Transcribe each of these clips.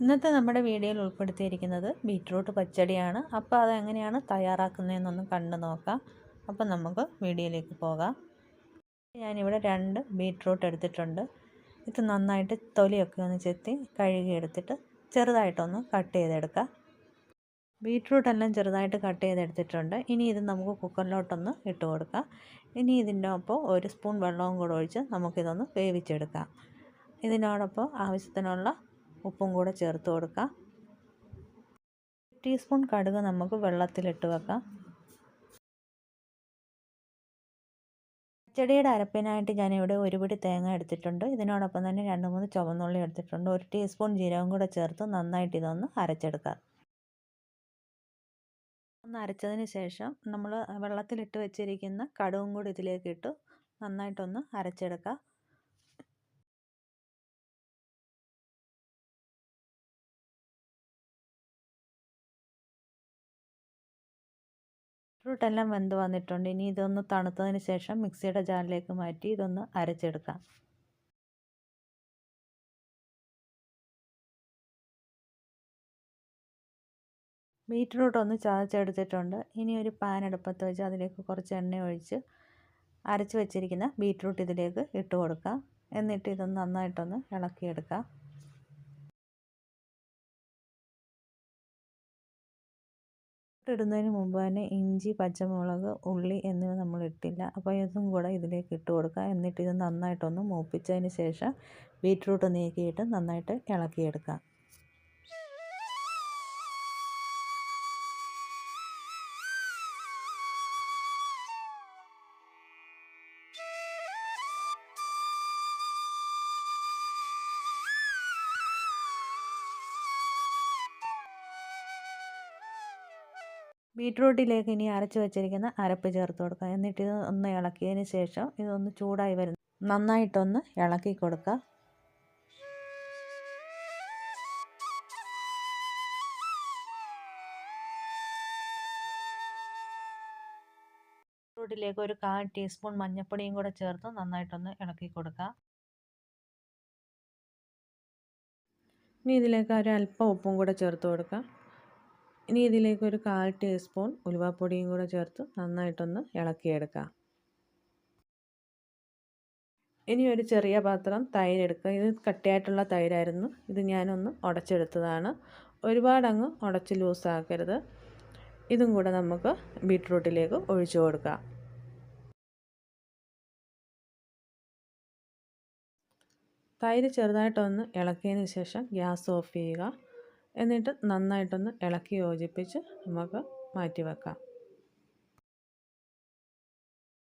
ഇന്നത്തെ നമ്മുടെ വീഡിയോയിൽ ഉൾപ്പെടുത്തിയിരിക്കുന്നത് ബീറ്റ്റൂട്ട് പച്ചടിയാണ്. അപ്പോൾ അതെങ്ങനെയാണ് തയ്യാറാക്കുന്നതെന്നൊന്ന് കണ്ടു നോക്കാം. അപ്പോൾ നമുക്ക് വീഡിയോയിലേക്ക് പോകാം. ഞാനിവിടെ രണ്ട് ബീറ്റ്റൂട്ട് എടുത്തിട്ടുണ്ട്. ഇത് നന്നായിട്ട് തൊലിയൊക്കെ ഒന്ന് ചെത്തി കഴുകിയെടുത്തിട്ട് ചെറുതായിട്ടൊന്ന് കട്ട് ചെയ്തെടുക്കാം. ബീറ്റ്റൂട്ട് എല്ലാം ചെറുതായിട്ട് കട്ട് ചെയ്തെടുത്തിട്ടുണ്ട്. ഇനി ഇത് നമുക്ക് കുക്കറിലോട്ടൊന്ന് ഇട്ട് കൊടുക്കാം. ഇനി ഇതിന്റെ ഒപ്പം ഒരു സ്പൂൺ വെള്ളവും കൂടെ ഒഴിച്ച് നമുക്കിതൊന്ന് വേവിച്ചെടുക്കാം. ഇതിനോടൊപ്പം ആവശ്യത്തിനുള്ള ഉപ്പും കൂടെ ചേർത്ത് കൊടുക്കാം. ടീസ്പൂൺ കടുക് നമുക്ക് വെള്ളത്തിലിട്ട് വെക്കാം. പച്ചടിയുടെ അരപ്പിനായിട്ട് ഞാനിവിടെ ഒരു പിടി തേങ്ങ എടുത്തിട്ടുണ്ട്. ഇതിനോടൊപ്പം തന്നെ രണ്ട് മൂന്ന് ചുവന്നുള്ളി എടുത്തിട്ടുണ്ട്. ഒരു ടീസ്പൂൺ ജീരകം കൂടെ ചേർത്ത് നന്നായിട്ട് ഇതൊന്ന് അരച്ചെടുക്കാം. ഒന്ന് അരച്ചതിന് ശേഷം നമ്മൾ വെള്ളത്തിലിട്ട് വെച്ചിരിക്കുന്ന കടുവും കൂടി ഇതിലേക്ക് ഇട്ട് നന്നായിട്ടൊന്ന് അരച്ചെടുക്കാം. ഫ്രൂട്ടെല്ലാം വെന്ത് വന്നിട്ടുണ്ട്. ഇനി ഇതൊന്ന് തണുത്തതിന് ശേഷം മിക്സിയുടെ ജാറിലേക്ക് മാറ്റി ഇതൊന്ന് അരച്ചെടുക്കാം. ബീറ്റ്റൂട്ട് ഒന്ന് ചതച്ചെടുത്തിട്ടുണ്ട്. ഇനി ഒരു പാൻ അടുപ്പത്ത് വെച്ച് അതിലേക്ക് കുറച്ച് എണ്ണ ഒഴിച്ച് അരച്ച് വെച്ചിരിക്കുന്ന ബീറ്റ്റൂട്ട് ഇതിലേക്ക് ഇട്ട് കൊടുക്കാം. എന്നിട്ട് ഇതൊന്ന് നന്നായിട്ടൊന്ന് ഇളക്കിയെടുക്കാം. ഇടുന്നതിന് മുമ്പ് തന്നെ ഇഞ്ചി പച്ചമുളക് ഉള്ളി എന്നിവ നമ്മൾ ഇട്ടില്ല. അപ്പോൾ ഇതും കൂടെ ഇതിലേക്ക് ഇട്ട് കൊടുക്കുക. എന്നിട്ട് ഇത് നന്നായിട്ടൊന്ന് മൂപ്പിച്ചതിന് ശേഷം ബീറ്റ്റൂട്ട് നീക്കിയിട്ട് നന്നായിട്ട് ഇളക്കിയെടുക്കാം ബീട്രൂട്ടിലേക്ക് ഇനി അരച്ച് വെച്ചിരിക്കുന്ന അരപ്പ് ചേർത്ത് കൊടുക്കുക. എന്നിട്ട് ഇത് ഒന്ന് ഇളക്കിയതിന് ശേഷം ഇതൊന്ന് ചൂടായി വരുന്നു നന്നായിട്ടൊന്ന് ഇളക്കി കൊടുക്കുക. ബീട്രൂട്ടിലേക്ക് ഒരു കാൽ ടീസ്പൂൺ മഞ്ഞൾപ്പൊടിയും കൂടെ ചേർത്ത് നന്നായിട്ടൊന്ന് ഇളക്കി കൊടുക്കുക. ഇനി ഇതിലേക്ക് ഒരു അല്പം ഉപ്പും കൂടെ ചേർത്ത് കൊടുക്കുക. ഇനി ഇതിലേക്ക് ഒരു കാൽ ടീസ്പൂൺ ഉലുവാപ്പൊടിയും കൂടെ ചേർത്ത് നന്നായിട്ടൊന്ന് ഇളക്കിയെടുക്കാം. ഇനി ഒരു ചെറിയ പാത്രം തൈര് എടുക്കുക ഇത് കട്ടിയായിട്ടുള്ള തൈരായിരുന്നു. ഇത് ഞാനൊന്ന് ഉടച്ചെടുത്തതാണ്. ഒരുപാടങ്ങ് ഉടച്ച് ലൂസാക്കരുത്. ഇതും കൂടെ നമുക്ക് ബീട്രൂട്ടിലേക്ക് ഒഴിച്ചു കൊടുക്കാം. തൈര് ചെറുതായിട്ടൊന്ന് ഇളക്കിയതിന് ശേഷം ഗ്യാസ് ഓഫ് ചെയ്യുക. എന്നിട്ട് നന്നായിട്ടൊന്ന് ഇളക്കി യോജിപ്പിച്ച് നമുക്ക് മാറ്റി വെക്കാം.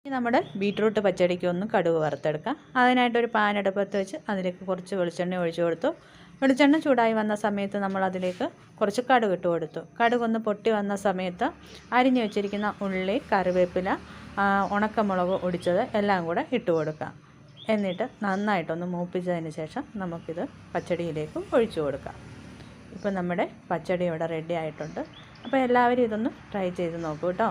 ഇനി നമ്മുടെ ബീട്രൂട്ട് പച്ചടിക്ക് ഒന്ന് കടുക് വറുത്തെടുക്കാം. അതിനായിട്ടൊരു പാൻ അടുപ്പത്ത് വെച്ച് അതിലേക്ക് കുറച്ച് വെളിച്ചെണ്ണ ഒഴിച്ചു കൊടുത്തു. വെളിച്ചെണ്ണ ചൂടായി വന്ന സമയത്ത് നമ്മൾ അതിലേക്ക് കുറച്ച് കടുക് ഇട്ട് കൊടുത്തു. കടുക് ഒന്ന് പൊട്ടി വന്ന സമയത്ത് അരിഞ്ഞു വെച്ചിരിക്കുന്ന ഉള്ളി കറിവേപ്പില ഉണക്കമുളക് ഒടിച്ചത് എല്ലാം കൂടെ ഇട്ട് കൊടുക്കാം. എന്നിട്ട് നന്നായിട്ടൊന്ന് മൂപ്പിച്ചതിന് ശേഷം നമുക്കിത് പച്ചടിയിലേക്ക് ഒഴിച്ചു കൊടുക്കാം. ഇപ്പോൾ നമ്മുടെ പച്ചടി ഇവിടെ റെഡി ആയിട്ടുണ്ട്. അപ്പോൾ എല്ലാവരും ഇതൊന്ന് ട്രൈ ചെയ്ത് നോക്കൂ കേട്ടോ.